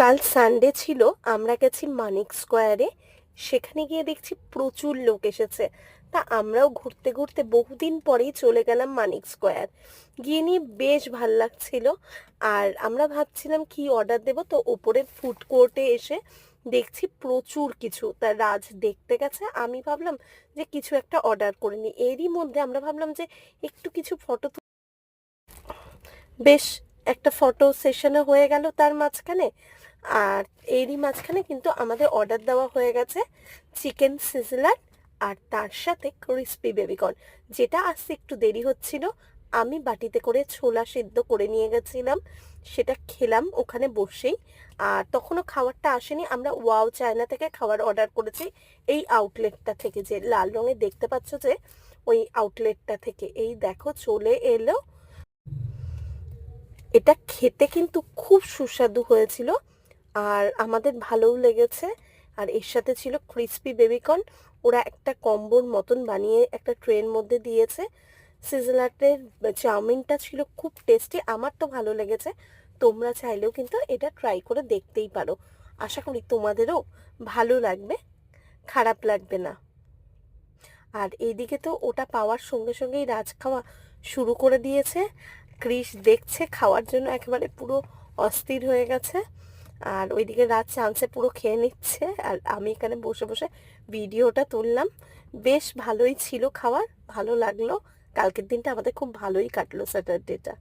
কাল সানডে ছিল, আমরা গেছি মানিক স্কোয়ারে সেখানে গিয়ে দেখছি প্রচুর লোক এসেছে। তা আমরাও ঘুরতে ঘুরতে বহুদিন পরেই চলে গেলাম মানিক স্কোয়ার গিয়ে নিয়ে বেশ ভালো লাগছিল। আর আমরা ভাবছিলাম কি অর্ডার দেব, তো ওপরের ফুড কোর্টে এসে দেখছি প্রচুর কিছু। তা রাজ দেখতে গেছে, আমি ভাবলাম যে কিছু একটা অর্ডার করে নিই। এরই মধ্যে আমরা ভাবলাম যে একটু কিছু ফটো বেশ, একটা ফটো সেশনে হয়ে গেল তার মাঝখানে। আর এরই মাঝখানে কিন্তু আমাদের অর্ডার দেওয়া হয়ে গেছে চিকেন সিজলার আর তার সাথে ক্রিসপি বেবিকর্ন যেটা আসতে একটু দেরি হচ্ছিল। আমি বাটিতে করে ছোলা সিদ্ধ করে নিয়ে গেছিলাম, সেটা খেলাম ওখানে বসেই। আর তখনও খাবারটা আসেনি, আমরা ওয়াও চায়না থেকে খাবার অর্ডার করেছি। এই আউটলেটটা থেকে যে লাল রঙের দেখতে পাচ্ছ যে, ওই আউটলেটটা থেকে। এই দেখো চলে এলো। এটা খেতে কিন্তু খুব সুস্বাদু হয়েছিল। আর আমাদের ভালোও লেগেছে। আর এর সাথে ছিল ক্রিসপি বেবিকর্ন ওরা একটা কম্বোর মতন বানিয়ে একটা ট্রেন মধ্যে দিয়েছে। সিজলাটের চাউমিনটা ছিল খুব টেস্টি আমার তো ভালো লেগেছে। তোমরা চাইলেও কিন্তু এটা ট্রাই করে দেখতেই পারো। আশা করি তোমাদেরও ভালো লাগবে, খারাপ লাগবে না। আর এইদিকে তো ওটা পাওয়ার সঙ্গে সঙ্গেই রাজ খাওয়া শুরু করে দিয়েছে। ক্রিস দেখছে, খাওয়ার জন্য একেবারে পুরো অস্থির হয়ে গেছে। আর ওইদিকে রাত চান্সে পুরো খেয়ে নিচ্ছে আর আমি এখানে বসে বসে ভিডিওটা তুললাম। বেশ ভালোই ছিল খাওয়ার, ভালো লাগল। কালকের দিনটা আমাদের খুব ভালোই কাটলো স্যাটারডেটা